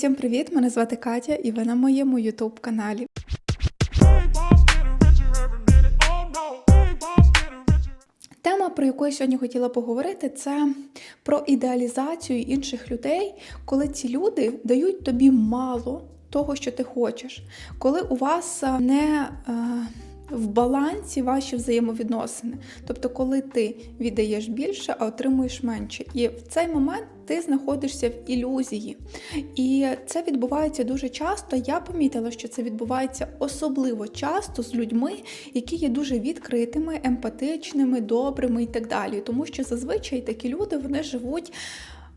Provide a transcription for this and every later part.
Всім привіт! Мене звати Катя, і ви на моєму YouTube каналі. Тема, про яку я сьогодні хотіла поговорити, це про ідеалізацію інших людей, коли ці люди дають тобі мало того, що ти хочеш, коли у вас е, не е, в балансі ваші взаємовідносини. Тобто, коли ти віддаєш більше, а отримуєш менше. І в цей момент ти знаходишся в ілюзії. І це відбувається дуже часто. Я помітила, що це відбувається особливо часто з людьми, які є дуже відкритими, емпатичними, добрими і так далі. Тому що зазвичай такі люди вони живуть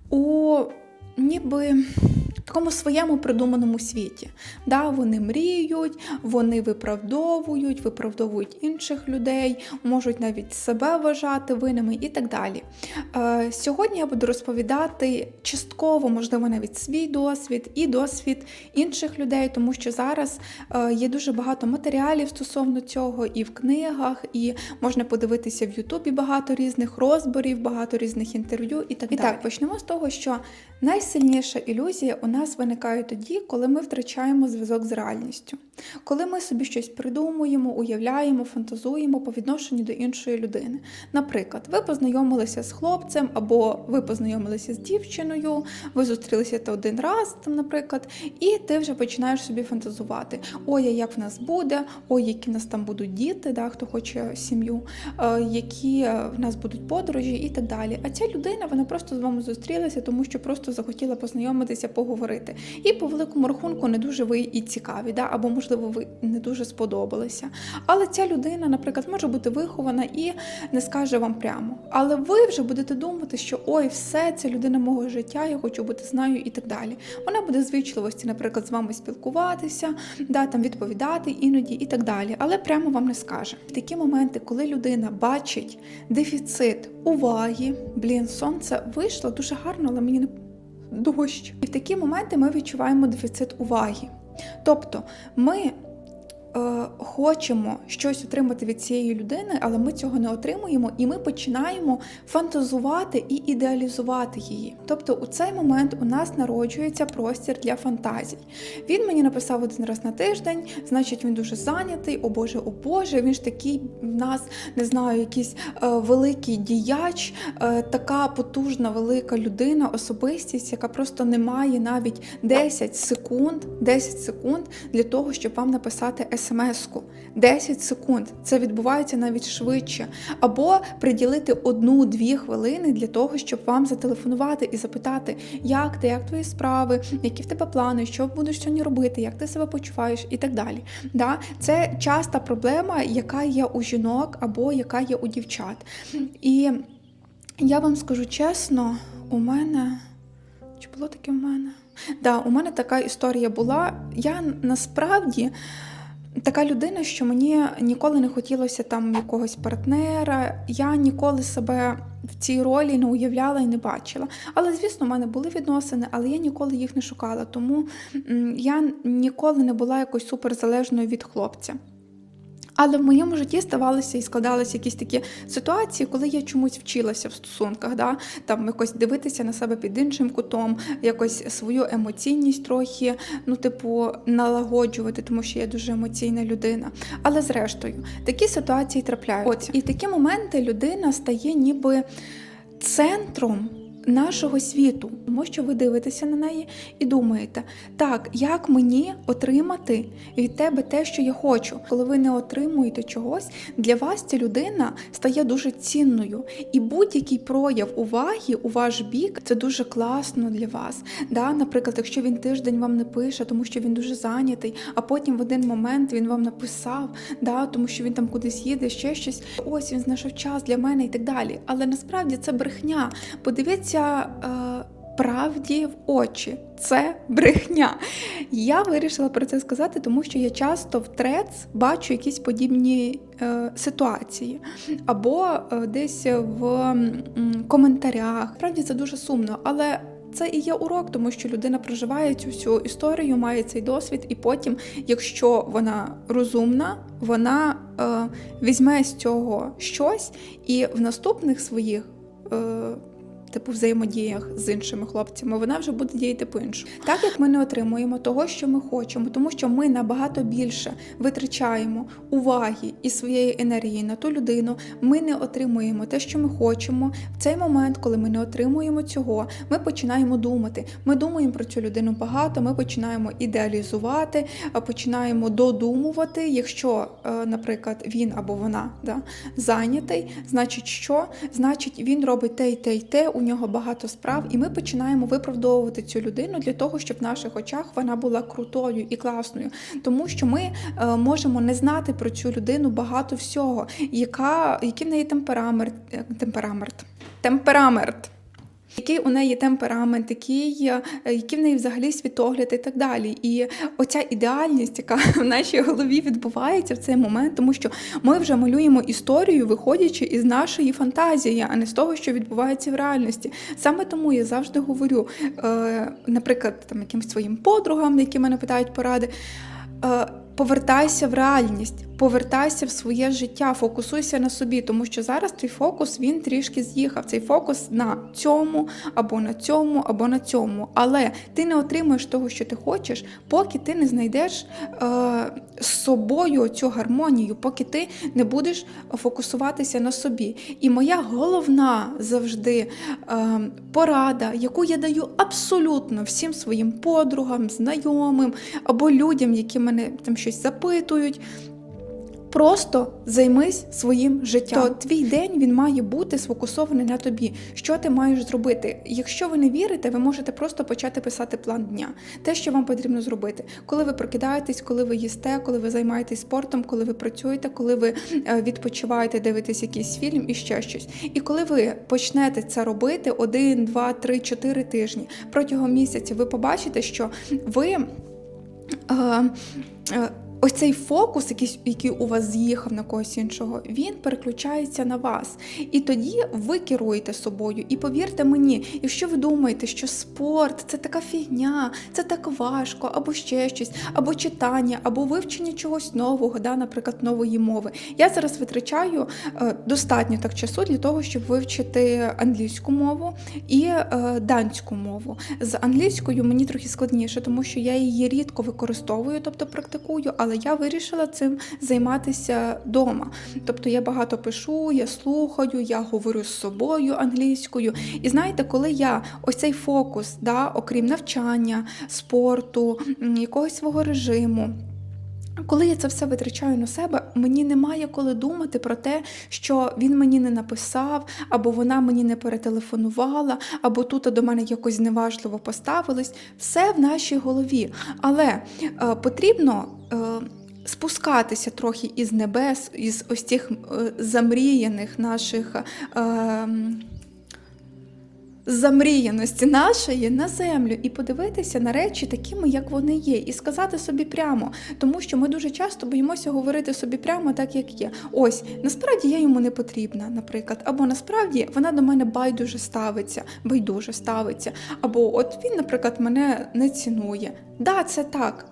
у ніби в такому своєму придуманому світі. Да, Вони мріють, вони виправдовують, виправдовують інших людей, можуть навіть себе вважати винними і так далі. Е, Сьогодні я буду розповідати частково, можливо, навіть свій досвід і досвід інших людей, тому що зараз е, є дуже багато матеріалів стосовно цього, і в книгах, і можна подивитися в Ютубі багато різних розборів, багато різних інтерв'ю і так далі. І так, почнемо з того, що найсильніша ілюзія у нас виникає тоді, коли ми втрачаємо зв'язок з реальністю, коли ми собі щось придумуємо, уявляємо, фантазуємо по відношенню до іншої людини. Наприклад, ви познайомилися з хлопцем, або ви познайомилися з дівчиною, ви зустрілися та один раз, там, наприклад, і ти вже починаєш собі фантазувати: ой, як в нас буде, ой, які в нас там будуть діти, да, хто хоче сім'ю, е, які е, в нас будуть подорожі і так далі. А ця людина вона просто з вами зустрілася, тому що просто захотіла познайомитися, поговорити. І по великому рахунку не дуже ви і цікаві, да? або, можливо, ви не дуже сподобалися. Але ця людина, наприклад, може бути вихована і не скаже вам прямо. Але ви вже будете думати, що ой, все, ця людина мого життя, я хочу бути з нею і так далі. Вона буде з вічливості, наприклад, з вами спілкуватися, да, там відповідати іноді і так далі. Але прямо вам не скаже. В такі моменти, коли людина бачить дефіцит уваги, блін, сонце вийшло дуже гарно, але мені не дощ. І в такі моменти ми відчуваємо дефіцит уваги. Тобто ми хочемо щось отримати від цієї людини, але ми цього не отримуємо, і ми починаємо фантазувати і ідеалізувати її. Тобто, у цей момент у нас народжується простір для фантазій. Він мені написав один раз на тиждень, значить, він дуже зайнятий, о Боже, о Боже, він ж такий в нас, не знаю, якийсь е, великий діяч, е, така потужна, велика людина, особистість, яка просто не має навіть 10 секунд, 10 секунд для того, щоб вам написати смс-ку. 10 секунд. Це відбувається навіть швидше. Або приділити одну-дві хвилини для того, щоб вам зателефонувати і запитати, як ти, як твої справи, які в тебе плани, що будеш сьогодні робити, як ти себе почуваєш і так далі. Да? Це часта проблема, яка є у жінок або яка є у дівчат. І я вам скажу чесно, у мене. Чи було таке в мене? Да, у мене така історія була. Я насправді така людина, що мені ніколи не хотілося там якогось партнера. Я ніколи себе в цій ролі не уявляла і не бачила. Але, звісно, в мене були відносини, але я ніколи їх не шукала. Тому я ніколи не була якось суперзалежною від хлопця. Але в моєму житті ставалися і складалися якісь такі ситуації, коли я чомусь вчилася в стосунках, да? там якось дивитися на себе під іншим кутом, якось свою емоційність трохи, ну, типу, налагоджувати, тому що я дуже емоційна людина. Але зрештою, такі ситуації трапляються. От і в такі моменти людина стає ніби центром. Нашого світу, тому що ви дивитеся на неї і думаєте, так, як мені отримати від тебе те, що я хочу. Коли ви не отримуєте чогось, для вас ця людина стає дуже цінною. І будь-який прояв уваги у ваш бік це дуже класно для вас. Да? Наприклад, якщо він тиждень вам не пише, тому що він дуже зайнятий, а потім в один момент він вам написав, да? тому що він там кудись їде, ще щось. Ось він знайшов час для мене і так далі. Але насправді це брехня. Подивіться. Е, Правді в очі, це брехня. Я вирішила про це сказати, тому що я часто в трец бачу якісь подібні е, ситуації, або е, десь в м, коментарях. Справді це дуже сумно, але це і є урок, тому що людина проживає цю всю історію, має цей досвід, і потім, якщо вона розумна, вона е, візьме з цього щось і в наступних своїх. Е, типу взаємодіях з іншими хлопцями, вона вже буде діяти по-іншому. Так як ми не отримуємо того, що ми хочемо, тому що ми набагато більше витрачаємо уваги і своєї енергії на ту людину, ми не отримуємо те, що ми хочемо. В цей момент, коли ми не отримуємо цього, ми починаємо думати. Ми думаємо про цю людину багато, ми починаємо ідеалізувати, починаємо додумувати. Якщо, е, наприклад, він або вона да, зайнятий, значить, що? Значить, він робить те й те й те, нього багато справ, і ми починаємо виправдовувати цю людину для того, щоб в наших очах вона була крутою і класною, тому що ми е, можемо не знати про цю людину багато всього, яка, який в неї темперамент, е, темперамент, темперамент. Який у неї темперамент, який, е, який в неї взагалі світогляд і так далі. І оця ідеальність, яка в нашій голові відбувається в цей момент, тому що ми вже малюємо історію, виходячи із нашої фантазії, а не з того, що відбувається в реальності. Саме тому я завжди говорю, е, наприклад, там якимсь своїм подругам, які мене питають поради. е, Повертайся в реальність, повертайся в своє життя, фокусуйся на собі, тому що зараз твій фокус він трішки з'їхав. Цей фокус на цьому, або на цьому, або на цьому. Але ти не отримуєш того, що ти хочеш, поки ти не знайдеш е, з собою цю гармонію, поки ти не будеш фокусуватися на собі. І моя головна завжди е, порада, яку я даю абсолютно всім своїм подругам, знайомим або людям, які мене там щось запитують. Просто займись своїм життям. То твій день він має бути сфокусований на тобі. Що ти маєш зробити? Якщо ви не вірите, ви можете просто почати писати план дня. Те, що вам потрібно зробити, коли ви прокидаєтесь, коли ви їсте, коли ви займаєтесь спортом, коли ви працюєте, коли ви е, відпочиваєте, дивитесь якийсь фільм і ще щось. І коли ви почнете це робити один, два, три, чотири тижні протягом місяця, ви побачите, що ви. Е, е, Ось цей фокус, який, який у вас з'їхав на когось іншого, він переключається на вас. І тоді ви керуєте собою. І повірте мені, якщо ви думаєте, що спорт це така фігня, це так важко, або ще щось, або читання, або вивчення чогось нового, да, наприклад, нової мови. Я зараз витрачаю е, достатньо так часу для того, щоб вивчити англійську мову і е, данську мову. З англійською мені трохи складніше, тому що я її рідко використовую, тобто практикую, але я вирішила цим займатися вдома. Тобто я багато пишу, я слухаю, я говорю з собою англійською. І знаєте, коли я ось цей фокус, да, окрім навчання, спорту, якогось свого режиму. Коли я це все витрачаю на себе, мені немає коли думати про те, що він мені не написав, або вона мені не перетелефонувала, або тут до мене якось зневажливо поставились. Все в нашій голові. Але е, потрібно. Е, Спускатися трохи із небес, із ось цих е, замріяних наших е, замріяності нашої на землю і подивитися на речі такими, як вони є, і сказати собі прямо, тому що ми дуже часто боїмося говорити собі прямо так, як є. Ось насправді я йому не потрібна, наприклад, або насправді вона до мене байдуже ставиться, байдуже ставиться, або от він, наприклад, мене не цінує. Да, це так.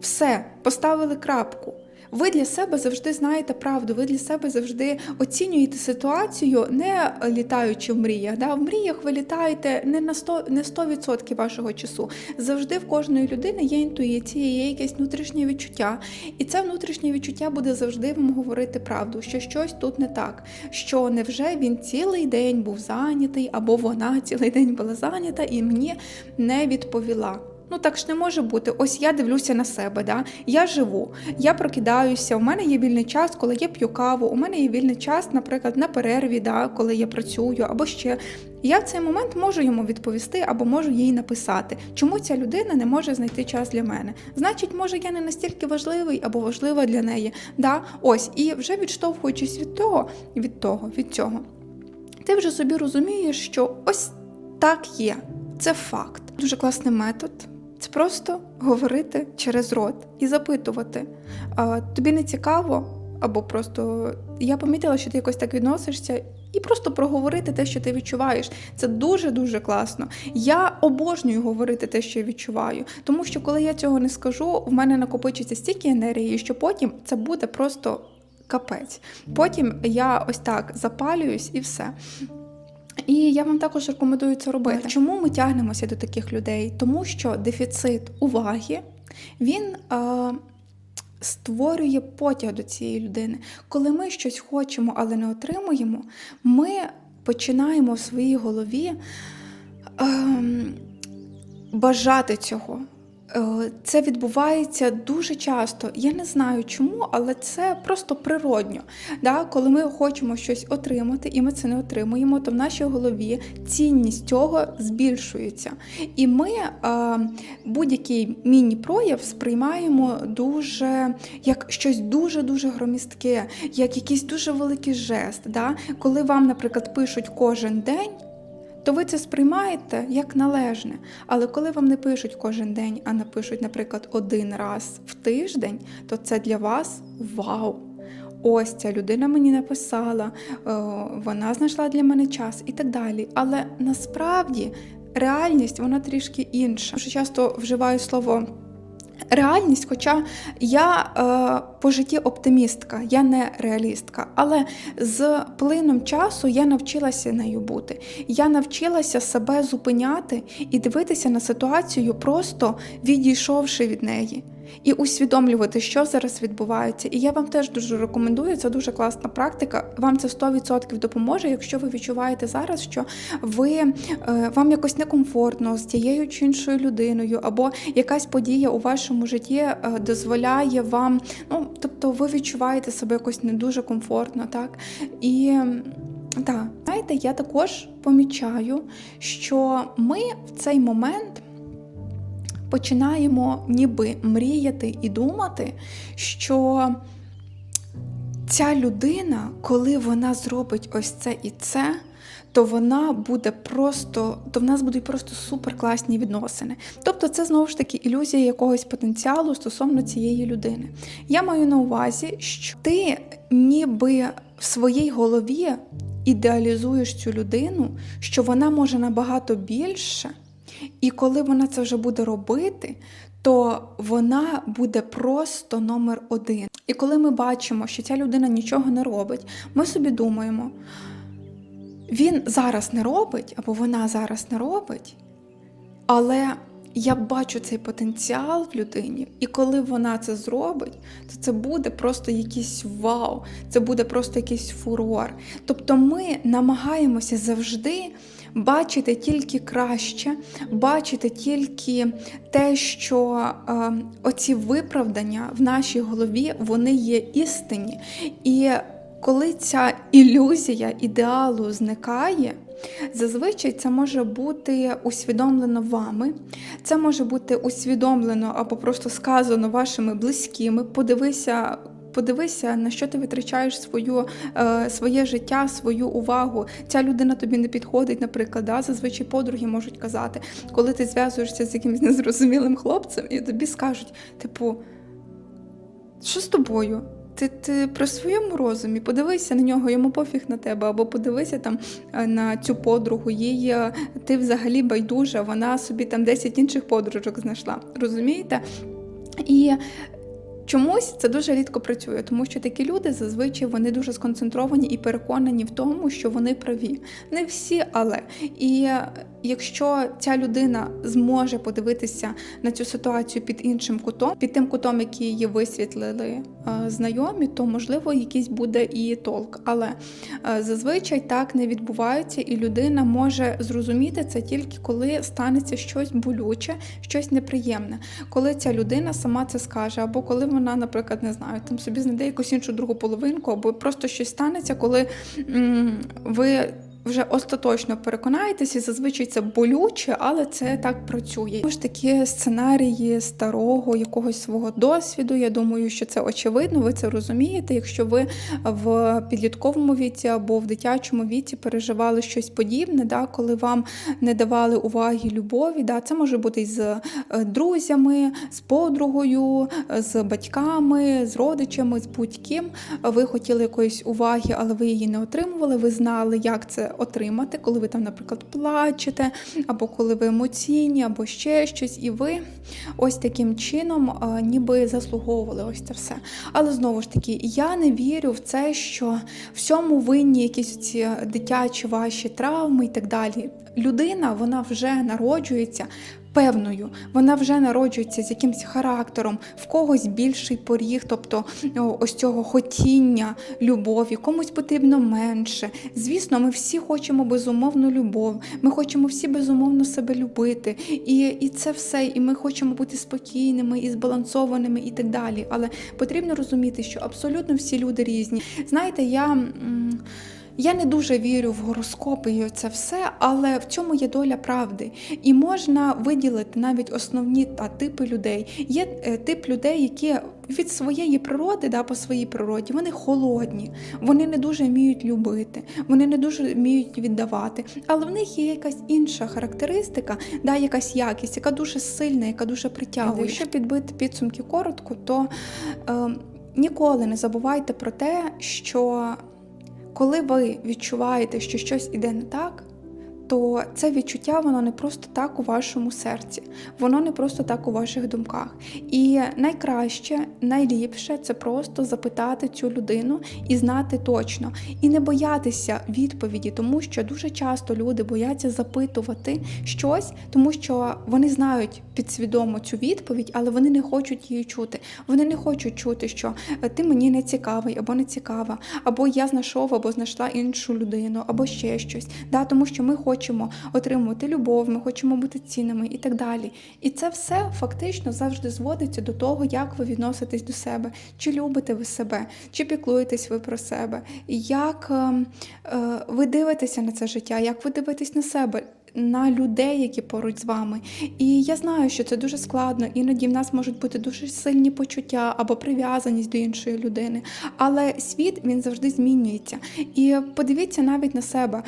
Все, поставили крапку. Ви для себе завжди знаєте правду, ви для себе завжди оцінюєте ситуацію, не літаючи в мріях. Да? В мріях ви літаєте не на 100%, не 100% вашого часу. Завжди в кожної людини є інтуїція, є якесь внутрішнє відчуття. І це внутрішнє відчуття буде завжди вам говорити правду, що щось тут не так. Що невже він цілий день був зайнятий, або вона цілий день була зайнята і мені не відповіла. Ну так ж не може бути. Ось я дивлюся на себе, да? я живу, я прокидаюся, у мене є вільний час, коли я п'ю каву, у мене є вільний час, наприклад, на перерві, да? коли я працюю, або ще. Я в цей момент можу йому відповісти або можу їй написати, чому ця людина не може знайти час для мене. Значить, може, я не настільки важливий або важлива для неї. Да? Ось, і вже відштовхуючись від того, від того, від цього, ти вже собі розумієш, що ось так є. Це факт. Дуже класний метод. Це просто говорити через рот і запитувати. Тобі не цікаво, або просто я помітила, що ти якось так відносишся, і просто проговорити те, що ти відчуваєш. Це дуже-дуже класно. Я обожнюю говорити те, що я відчуваю, тому що коли я цього не скажу, в мене накопичиться стільки енергії, що потім це буде просто капець. Потім я ось так запалююсь і все. І я вам також рекомендую це робити. Чому ми тягнемося до таких людей? Тому що дефіцит уваги він е, створює потяг до цієї людини. Коли ми щось хочемо, але не отримуємо, ми починаємо в своїй голові ем, бажати цього. Е, Це відбувається дуже часто. Я не знаю чому, але це просто природньо. Да? Коли ми хочемо щось отримати і ми це не отримуємо, то в нашій голові цінність цього збільшується. І ми е, будь-який міні-прояв сприймаємо дуже як щось дуже-дуже громістке, як якийсь дуже великий жест. Да? Коли вам, наприклад, пишуть кожен день то ви це сприймаєте як належне. Але коли вам не пишуть кожен день, а напишуть, наприклад, один раз в тиждень, то це для вас вау! Ось ця людина мені написала, е, вона знайшла для мене час і так далі. Але насправді реальність вона трішки інша. Дуже часто вживаю слово. Реальність, хоча я е, по житті оптимістка, я не реалістка, але з плином часу я навчилася нею бути. Я навчилася себе зупиняти і дивитися на ситуацію, просто відійшовши від неї. І усвідомлювати, що зараз відбувається. І я вам теж дуже рекомендую, це дуже класна практика. Вам це 100% допоможе, якщо ви відчуваєте зараз, що ви е, вам якось некомфортно з тією чи іншою людиною, або якась подія у вашому житті е, дозволяє вам, ну тобто ви відчуваєте себе якось не дуже комфортно, так? І так, знаєте, я також помічаю, що ми в цей момент починаємо ніби мріяти і думати, що ця людина, коли вона зробить ось це і це, то вона буде просто, то в нас будуть просто суперкласні відносини. Тобто, це знову ж таки ілюзія якогось потенціалу стосовно цієї людини. Я маю на увазі, що ти ніби в своїй голові ідеалізуєш цю людину, що вона може набагато більше. І коли вона це вже буде робити, то вона буде просто номер один. І коли ми бачимо, що ця людина нічого не робить, ми собі думаємо, він зараз не робить, або вона зараз не робить, але я бачу цей потенціал в людині, і коли вона це зробить, то це буде просто якийсь вау, це буде просто якийсь фурор. Тобто ми намагаємося завжди бачити тільки краще, бачити тільки те, що е, оці виправдання в нашій голові вони є істинні. І коли ця ілюзія ідеалу зникає, зазвичай це може бути усвідомлено вами, це може бути усвідомлено або просто сказано вашими близькими. Подивися. Подивися, на що ти витрачаєш свою, е, своє життя, свою увагу. Ця людина тобі не підходить, наприклад. Да? Зазвичай подруги можуть казати, коли ти зв'язуєшся з якимось незрозумілим хлопцем, і тобі скажуть, типу, що з тобою? Ти ти при своєму розумі подивися на нього, йому пофіг на тебе, або подивися там е, на цю подругу, їй е, ти взагалі байдужа, вона собі там 10 інших подружок знайшла. Розумієте? І Чомусь це дуже рідко працює, тому що такі люди зазвичай вони дуже сконцентровані і переконані в тому, що вони праві. Не всі, але і якщо ця людина зможе подивитися на цю ситуацію під іншим кутом, під тим кутом, який її висвітлили е, знайомі, то можливо якийсь буде і толк. Але е, зазвичай так не відбувається, і людина може зрозуміти це тільки коли станеться щось болюче, щось неприємне, коли ця людина сама це скаже, або коли вона, наприклад, не знаю, там собі знайде якусь іншу другу половинку, або просто щось станеться, коли ви вже остаточно переконаєтеся, зазвичай це болюче, але це так працює. Ось такі сценарії старого якогось свого досвіду. Я думаю, що це очевидно, ви це розумієте. Якщо ви в підлітковому віці або в дитячому віці переживали щось подібне, да, коли вам не давали уваги любові, да, це може бути з е, друзями, з подругою, з батьками, з родичами, з будь-ким. Ви хотіли якоїсь уваги, але ви її не отримували. Ви знали, як це отримати, коли ви там, наприклад, плачете, або коли ви емоційні, або ще щось, і ви ось таким чином а, ніби заслуговували ось це все. Але знову ж таки, я не вірю в це, що всьому винні якісь ці дитячі ваші травми і так далі. Людина вона вже народжується певною, вона вже народжується з якимось характером, в когось більший поріг, тобто ось цього хотіння любові, комусь потрібно менше. Звісно, ми всі хочемо безумовну любов, ми хочемо всі безумовно себе любити, і, і це все, і ми хочемо бути спокійними і збалансованими, і так далі. Але потрібно розуміти, що абсолютно всі люди різні. Знаєте, я. Я не дуже вірю в гороскопи і це все, але в цьому є доля правди. І можна виділити навіть основні та типи людей. Є е, тип людей, які від своєї природи, да, по своїй природі, вони холодні, вони не дуже вміють любити, вони не дуже вміють віддавати. Але в них є якась інша характеристика, да, якась якість, яка дуже сильна, яка дуже притягує. Якщо підбити підсумки коротко, то е, ніколи не забувайте про те, що коли ви відчуваєте, що щось іде не так, то це відчуття воно не просто так у вашому серці, воно не просто так у ваших думках. І найкраще, найліпше це просто запитати цю людину і знати точно, і не боятися відповіді, тому що дуже часто люди бояться запитувати щось, тому що вони знають підсвідомо цю відповідь, але вони не хочуть її чути. Вони не хочуть чути, що е, ти мені не цікавий або не цікава, або я знайшов або знайшла іншу людину, або ще щось. Да, тому що ми хочемо отримувати любов, ми хочемо бути цінними і так далі. І це все фактично завжди зводиться до того, як ви відноситесь до себе, чи любите ви себе, чи піклуєтесь ви про себе, як е, е, ви дивитеся на це життя, як ви дивитесь на себе. На людей, які поруч з вами. І я знаю, що це дуже складно, іноді в нас можуть бути дуже сильні почуття або прив'язаність до іншої людини. Але світ він завжди змінюється. І подивіться навіть на себе,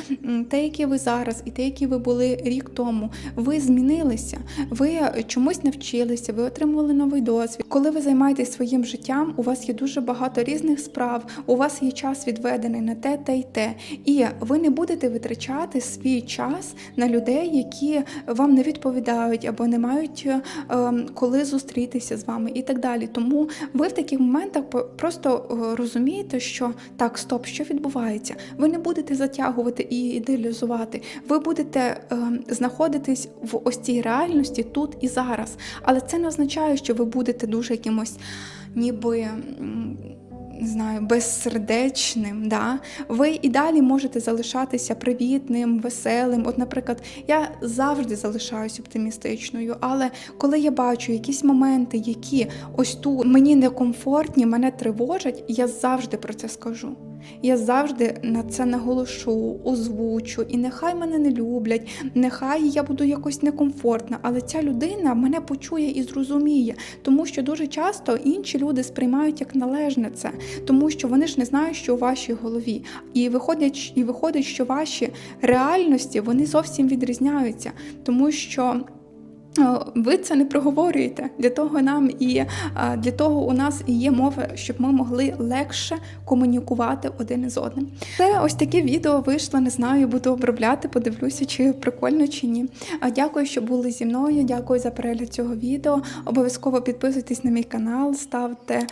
те, які ви зараз, і те, які ви були рік тому, ви змінилися, ви чомусь навчилися, ви отримували новий досвід. Коли ви займаєтесь своїм життям, у вас є дуже багато різних справ, у вас є час відведений на те, те й те. І ви не будете витрачати свій час на людей, які вам не відповідають або не мають е, ем, коли зустрітися з вами і так далі. Тому ви в таких моментах просто е, розумієте, що так, стоп, що відбувається. Ви не будете затягувати і ідеалізувати. Ви будете ем, знаходитись в ось цій реальності тут і зараз. Але це не означає, що ви будете дуже якимось ніби. Не знаю, безсердечним. Да? Ви і далі можете залишатися привітним, веселим. От, наприклад, я завжди залишаюсь оптимістичною, але коли я бачу якісь моменти, які ось тут мені некомфортні, мене тривожать, я завжди про це скажу. Я завжди на це наголошу, озвучу, і нехай мене не люблять, нехай я буду якось некомфортна, але ця людина мене почує і зрозуміє, тому що дуже часто інші люди сприймають як належне це, тому що вони ж не знають, що у вашій голові. І виходять, і виходить, що ваші реальності вони зовсім відрізняються, тому що. Е, Ви це не проговорюєте. Для того нам і е, для того у нас і є мова, щоб ми могли легше комунікувати один із одним. Це ось таке відео вийшло. Не знаю, буду обробляти, подивлюся, чи прикольно чи ні. Дякую, що були зі мною. Дякую за перегляд цього відео. Обов'язково підписуйтесь на мій канал, ставте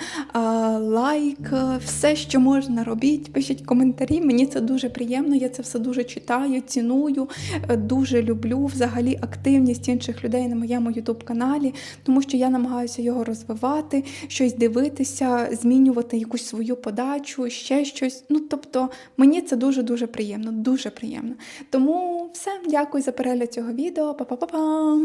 лайк, е, все, що можна, робіть. Пишіть коментарі. Мені це дуже приємно. Я це все дуже читаю, ціную, е, дуже люблю взагалі активність інших людей на моєму youtube каналі, тому що я намагаюся його розвивати, щось дивитися, змінювати якусь свою подачу, ще щось. Ну тобто мені це дуже дуже приємно, дуже приємно. Тому все, дякую за перегляд цього відео. Па-па-па-па!